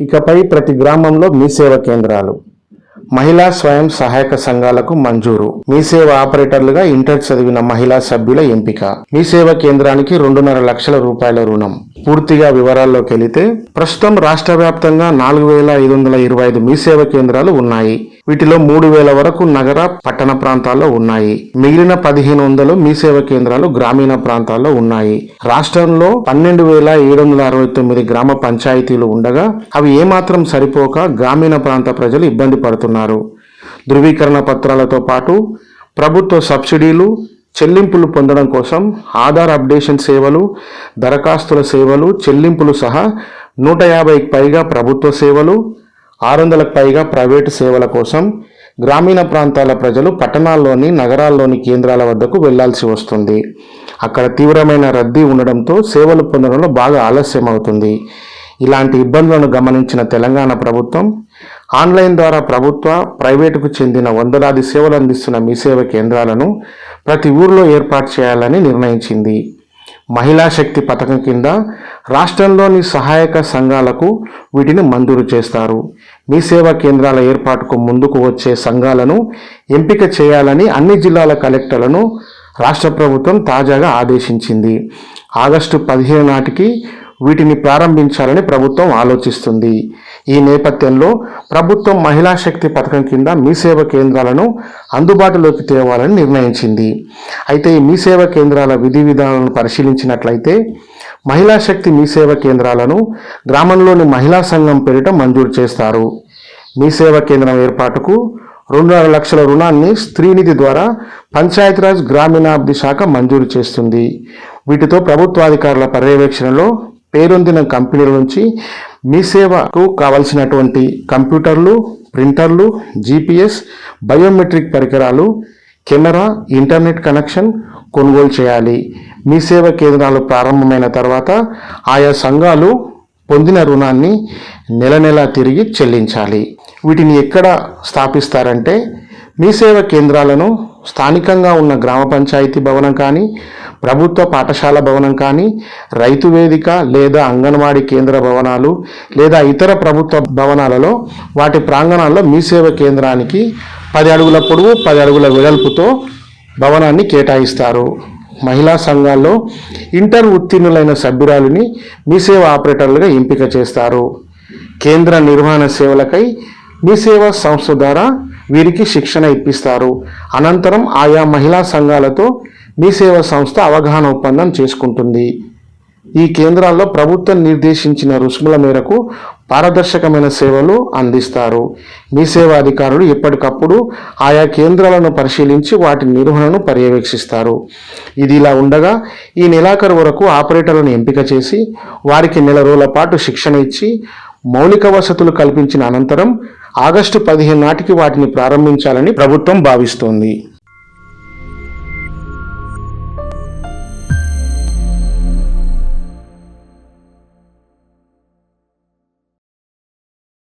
ఇకపై ప్రతి గ్రామంలో మీ సేవ కేంద్రాలు. మహిళా స్వయం సహాయక సంఘాలకు మంజూరు. మీ సేవ ఆపరేటర్లుగా ఇంటర్ చదివిన మహిళా సభ్యుల ఎంపిక. మీ సేవ కేంద్రానికి రెండున్నర లక్షల రూపాయల రుణం. పూర్తిగా వివరాల్లోకి వెళితే ప్రస్తుతం రాష్ట్ర వ్యాప్తంగా నాలుగు వేల ఐదు వందల ఇరవై ఐదు మీ సేవ కేంద్రాలు ఉన్నాయి. వీటిలో మూడు వేల వరకు నగర పట్టణ ప్రాంతాల్లో ఉన్నాయి. మిగిలిన పదిహేను వందలు మీ సేవ కేంద్రాలు గ్రామీణ ప్రాంతాల్లో ఉన్నాయి. రాష్ట్రంలో పన్నెండు వేల ఏడు వందల అరవై తొమ్మిది గ్రామ పంచాయతీలు ఉండగా అవి ఏమాత్రం సరిపోక గ్రామీణ ప్రాంత ప్రజలు ఇబ్బంది పడుతున్నారు. ధృవీకరణ పత్రాలతో పాటు ప్రభుత్వ సబ్సిడీలు చెల్లింపులు పొందడం కోసం ఆధార్ అప్డేషన్ సేవలు దరఖాస్తుల సేవలు చెల్లింపులు సహా నూట యాభైకి పైగా ప్రభుత్వ సేవలు ఆరు వందలకు పైగా ప్రైవేటు సేవల కోసం గ్రామీణ ప్రాంతాల ప్రజలు పట్టణాల్లోని నగరాల్లోని కేంద్రాల వద్దకు వెళ్ళాల్సి వస్తుంది. అక్కడ తీవ్రమైన రద్దీ ఉండడంతో సేవలు పొందడంలో బాగా ఆలస్యం అవుతుంది ఇలాంటి ఇబ్బందులను గమనించిన తెలంగాణ ప్రభుత్వం ఆన్లైన్ ద్వారా ప్రభుత్వ ప్రైవేటుకు చెందిన వందలాది సేవలు అందిస్తున్న మీ సేవ కేంద్రాలను ప్రతి ఊర్లో ఏర్పాటు చేయాలని నిర్ణయించింది. మహిళా శక్తి పథకం కింద రాష్ట్రంలోని సహాయక సంఘాలకు వీటిని మంజూరు చేస్తారు. మీ సేవా కేంద్రాల ఏర్పాటుకు ముందుకు వచ్చే సంఘాలను ఎంపిక చేయాలని అన్ని జిల్లాల కలెక్టర్లను రాష్ట్ర ప్రభుత్వం తాజాగా ఆదేశించింది. ఆగస్టు పదిహేను నాటికి వీటిని ప్రారంభించాలని ప్రభుత్వం ఆలోచిస్తుంది. ఈ నేపథ్యంలో ప్రభుత్వం మహిళా శక్తి పథకం కింద మీ సేవ కేంద్రాలను అందుబాటులోకి తేవాలని నిర్ణయించింది. అయితే ఈ మీ సేవ కేంద్రాల విధి విధానాలను పరిశీలించినట్లయితే మహిళా శక్తి మీ సేవ కేంద్రాలను గ్రామంలోని మహిళా సంఘం పేరిట మంజూరు చేస్తారు. మీ సేవ కేంద్రం ఏర్పాటుకు రెండున్నర లక్షల రుణాన్ని స్త్రీనిధి ద్వారా పంచాయతీరాజ్ గ్రామీణాభివృద్ధి శాఖ మంజూరు చేస్తుంది. వీటితో ప్రభుత్వాధికారుల పర్యవేక్షణలో పేరొందిన కంపెనీల నుంచి మీ సేవకు కావలసినటువంటి కంప్యూటర్లు ప్రింటర్లు జీపీఎస్ బయోమెట్రిక్ పరికరాలు కెమెరా ఇంటర్నెట్ కనెక్షన్ కొనుగోలు చేయాలి. మీ సేవ కేంద్రాలు ప్రారంభమైన తర్వాత ఆయా సంఘాలు పొందిన రుణాన్ని నెల నెల తిరిగి చెల్లించాలి. వీటిని ఎక్కడ స్థాపిస్తారంటే మీ సేవ కేంద్రాలను స్థానికంగా ఉన్న గ్రామ పంచాయతీ భవనం కానీ ప్రభుత్వ పాఠశాల భవనం కానీ రైతు వేదిక లేదా అంగన్వాడీ కేంద్ర భవనాలు లేదా ఇతర ప్రభుత్వ భవనాలలో వాటి ప్రాంగణాల్లో మీ సేవ కేంద్రానికి పది అడుగుల పొడవు పది అడుగుల వెడల్పుతో భవనాన్ని కేటాయిస్తారు. మహిళా సంఘాల్లో ఇంటర్ ఉత్తీర్ణులైన సభ్యురాలిని మీ సేవ ఆపరేటర్లుగా ఎంపిక చేస్తారు. కేంద్ర నిర్వహణ సేవలకై మీ సేవ సంస్థ ద్వారా వీరికి శిక్షణ ఇప్పిస్తారు. అనంతరం ఆయా మహిళా సంఘాలతో మీ సేవ సంస్థ అవగాహన ఒప్పందం చేసుకుంటుంది. ఈ కేంద్రాల్లో ప్రభుత్వం నిర్దేశించిన రుసుముల మేరకు పారదర్శకమైన సేవలు అందిస్తారు. మీ సేవా అధికారులు ఎప్పటికప్పుడు ఆయా కేంద్రాలను పరిశీలించి వాటి నిర్వహణను పర్యవేక్షిస్తారు. ఇది ఇలా ఉండగా ఈ నెలాఖరు వరకు ఆపరేటర్లను ఎంపిక చేసి వారికి నెల రోజుల పాటు శిక్షణ ఇచ్చి మౌలిక వసతులు కల్పించిన అనంతరం ఆగస్టు పదిహేను నాటికి వాటిని ప్రారంభించాలని ప్రభుత్వం భావిస్తోంది.